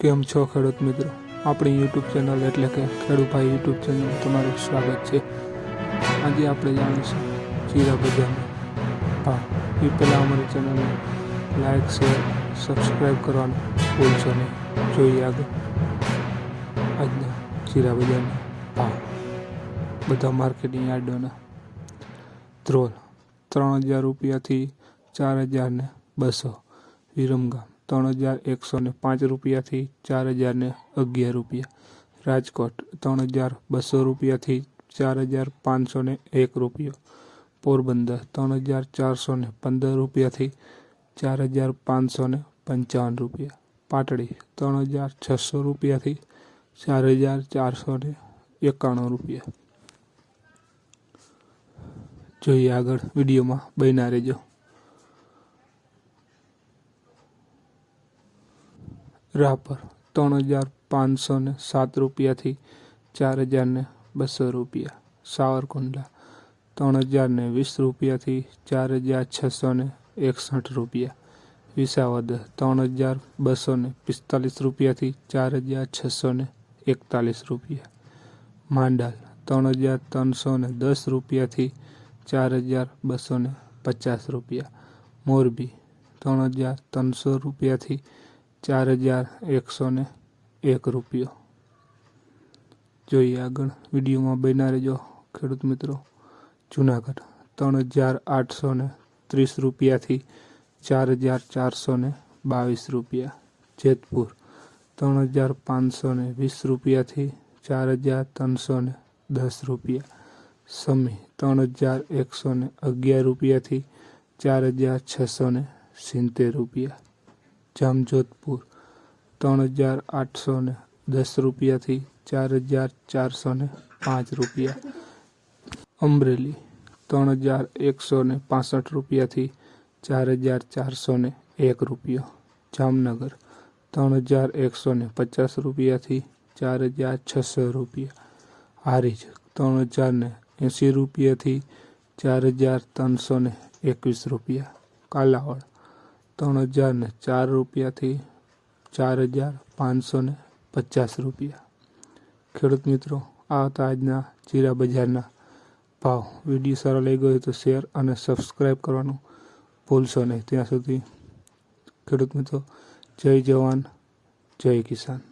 કેમ છો ખડક મિત્રો આપણી YouTube ચેનલ એટલે કે ખેડુભાઈ YouTube ચેનલ માં તમારું સ્વાગત છે હાજી આપણે જાણીશું જીરા વિદ્યા પા YouTube લામર ચેનલ લાઈક શેર સબ્સ્ક્રાઇબ કરવાનું ભૂલજો નહીં જોઈ આગે આજનો જીરા વિદ્યા પા બગા માર્કેટિંગ આડનો ડ્રોન ₹3000 થી 4200 વિરમગા ત્રણ હજાર એકસો ને પાંચ રૂપિયાથી ચાર હજારને અગિયાર રૂપિયા રાજકોટ ત્રણ હજાર બસો રૂપિયાથી ચાર હજાર પાંચસો ને એક રૂપિયો પોરબંદર ત્રણ હજાર ચારસો ને પંદર રૂપિયાથી ચાર હજાર પાંચસો ને પંચાવન રૂપિયા પાટડી ત્રણ હજાર છસો રૂપિયાથી ચાર હજાર ચારસો ને એકાણું રૂપિયા જોઈએ આગળ વિડીયોમાં બન્યા રહેજો राह पर तौर हज़ार पाँच सौ ने सात रुपया थी चार हज़ार ने बसो रुपया सावरकुंडला तौर हज़ार ने वीस रुपया थी चार हज़ार छ सौ ने एकसठ रुपया विसावद तौर हज़ार बसो ने पिस्तालीस रुपया थी चार हज़ार छ सौ ने एकतालीस रुपया मांडल तौर हज़ार तौर सौ ने दस रुपया थी चार हज़ार बसो ने पचास रुपया मोरबी तौर हज़ार तौर सौ रुपया थी ચાર હજાર એકસો ને એક રૂપિયો જોઈએ આગળ વિડીયોમાં બન્યા રહેજો ખેડૂત મિત્રો જુનાગઢ ત્રણ હજાર આઠસો ને ત્રીસ રૂપિયાથી ચાર હજાર ચારસો ને બાવીસ રૂપિયા જેતપુર ત્રણ હજાર પાંચસો ને વીસ રૂપિયાથી ચાર હજાર ત્રણસો ને દસ રૂપિયા સમી ત્રણ હજાર એકસો ને અગિયાર રૂપિયાથી ચાર હજાર છસો ને સિત્તેર રૂપિયા जामजोधपुर हज़ार आठ सौ ने दस रुपया थी चार हजार चार सौ ने पाँच रुपया अमरेली हजार एक सौ ने पांसठ रुपया थी चार हजार चार सौ ने एक रुपया जामनगर हजार एक सौ ने पचास रुपया थी चार हजार छ सौ रुपया हरीज हजार ने एसी रुपया थी चार हजार सौ ने एक रुपया कालावड़ ત્રણ હજારને ચાર રૂપિયાથી ચાર હજાર પાંચસો ને પચાસ રૂપિયા ખેડૂત મિત્રો આ હતા આજના જીરા બજારના ભાવ વિડીયો સારો લઈ ગયો તો શેર અને સબસ્ક્રાઈબ કરવાનું ભૂલશો નહીં ત્યાં સુધી ખેડૂત મિત્રો જય જવાન જય કિસાન